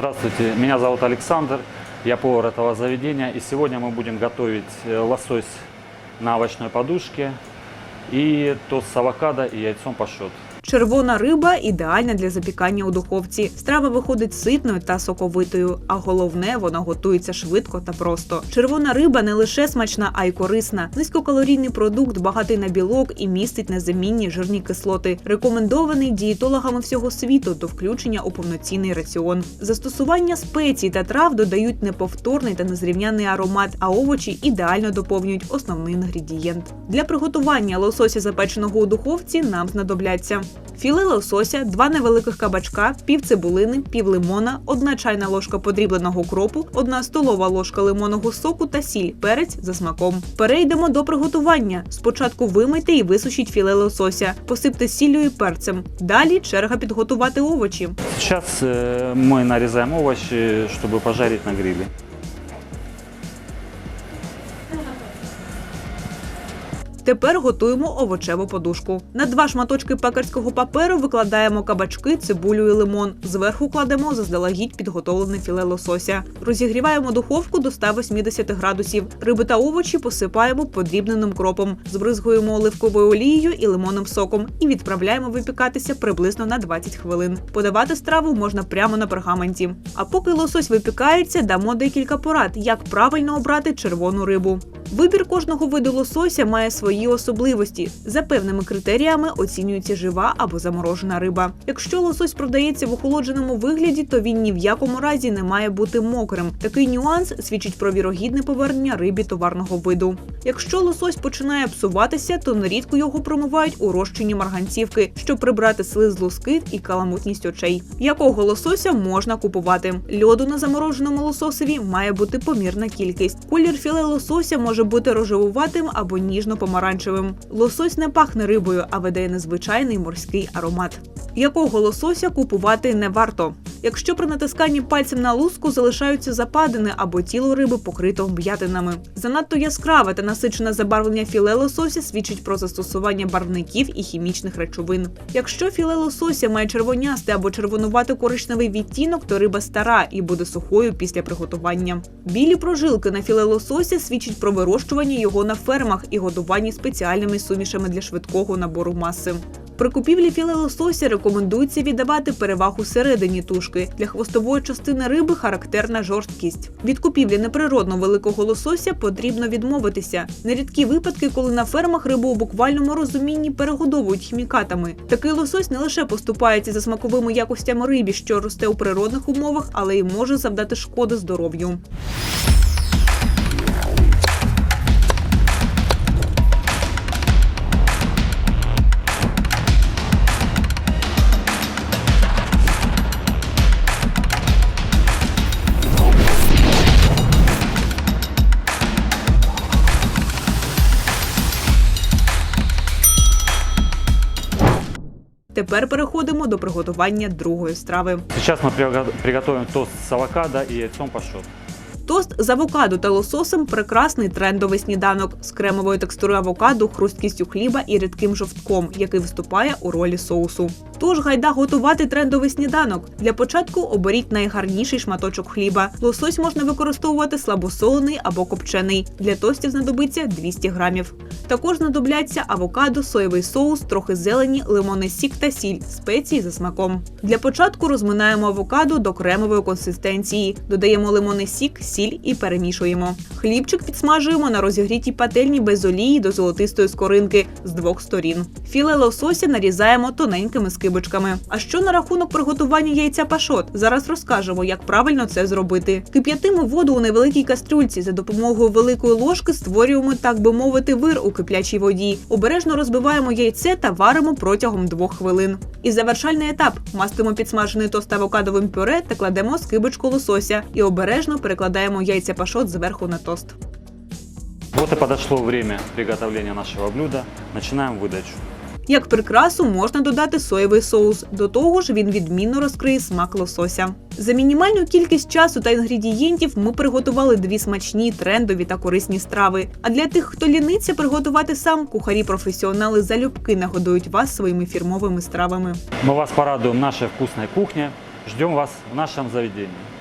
Здравствуйте, меня зовут Александр, я повар этого заведения. И сегодня мы будем готовить э, лосось на овощной подушке и тост с авокадо и яйцом пашот. Червона риба ідеальна для запікання у духовці. Страва виходить ситною та соковитою, а головне, вона готується швидко та просто. Червона риба не лише смачна, а й корисна. Низькокалорійний продукт, багатий на білок і містить незамінні жирні кислоти. Рекомендований дієтологами всього світу до включення у повноцінний раціон. Застосування спецій та трав додають неповторний та незрівняний аромат, а овочі ідеально доповнюють основний інгредієнт. Для приготування лосося запеченого у духовці нам знадобляться філе лосося, два невеликих кабачка, пів цибулини, пів лимона, одна чайна ложка подрібленого кропу, одна столова ложка лимонного соку та сіль, перець за смаком. Перейдемо до приготування. Спочатку вимийте і висушіть філе лосося, посипте сіллю і перцем. Далі черга підготувати овочі. Сейчас э, мы нарезаем овощи, чтобы пожарить на гриле. Тепер готуємо овочеву подушку. На два шматочки пекарського паперу викладаємо кабачки, цибулю і лимон. Зверху кладемо заздалегідь підготовлене філе лосося. Розігріваємо духовку до 180 градусів. Риби та овочі посипаємо подрібненим кропом, збризгуємо оливковою олією і лимонним соком і відправляємо випікатися приблизно на 20 хвилин. Подавати страву можна прямо на пергаменті. А поки лосось випікається, дамо декілька порад, як правильно обрати червону рибу. Вибір кожного виду лосося має свої особливості. За певними критеріями оцінюється жива або заморожена риба. Якщо лосось продається в охолодженому вигляді, то він ні в якому разі не має бути мокрим. Такий нюанс свідчить про вірогідне повернення рибі товарного виду. Якщо лосось починає псуватися, то нерідко його промивають у розчині марганцівки, щоб прибрати слиз лоскит і каламутність очей. Якого лосося можна купувати? Льоду на замороженому лососеві має бути помірна кількість. Колір філе лосося може бути рожевуватим або ніжно-помаранчевим. Лосось не пахне рибою, а видає незвичайний морський аромат. Якого лосося купувати не варто? Якщо при натисканні пальцем на луску залишаються западини або тіло риби покрито вм'ятинами. Занадто яскраве та насичене забарвлення філе лосося свідчить про застосування барвників і хімічних речовин. Якщо філе лосося має червонястий або червонувато коричневий відтінок, то риба стара і буде сухою після приготування. Білі прожилки на філе лосося свідчать про вирощування його на фермах і годуванні спеціальними сумішами для швидкого набору маси. При купівлі філе лосося рекомендується віддавати перевагу середині тушки. Для хвостової частини риби характерна жорсткість. Від купівлі неприродно великого лосося потрібно відмовитися. Нерідкі випадки, коли на фермах рибу у буквальному розумінні перегодовують хімікатами. Такий лосось не лише поступається за смаковими якостями рибі, що росте у природних умовах, але й може завдати шкоди здоров'ю. Тепер переходимо до приготування другої страви. Зараз ми приготуємо тост з авокадо і яйцом пашот. Тост з авокадо та лососем прекрасний трендовий сніданок з кремовою текстурою авокадо, хрусткістю хліба і рідким жовтком, який виступає у ролі соусу. Тож гайда готувати трендовий сніданок. Для початку оберіть найгарніший шматочок хліба. Лосось можна використовувати слабосолений або копчений. Для тостів знадобиться 200 грамів. Також знадобляться авокадо, соєвий соус, трохи зелені, лимонний сік та сіль, спеції за смаком. Для початку розминаємо авокадо до кремової консистенції, додаємо лимонний сік, сіль і перемішуємо. Хлібчик підсмажуємо на розігрітій пательні без олії до золотистої скоринки з двох сторін. Філе лосося нарізаємо тоненькими скибочками. А що на рахунок приготування яйця пашот? Зараз розкажемо, як правильно це зробити. Кип'ятимо воду у невеликій кастрюльці. За допомогою великої ложки створюємо, так би мовити, вир у киплячій воді. Обережно розбиваємо яйце та варимо протягом двох хвилин. І завершальний етап: мастимо підсмажений тост авокадовим пюре та кладемо скибочку лосося і обережно перекладаємо яйця пашот зверху на тост. Вот и подошло время приготовления нашего блюда. Начинаем выдачу. Як прикрасу можна додати соєвий соус. До того ж, він відмінно розкриє смак лосося. За мінімальну кількість часу та інгредієнтів ми приготували дві смачні, трендові та корисні страви. А для тих, хто ліниться приготувати сам, кухарі-професіонали залюбки нагодують вас своїми фірмовими стравами. Мы вас порадуем нашей вкусной кухне. Ждем вас в нашем заведении.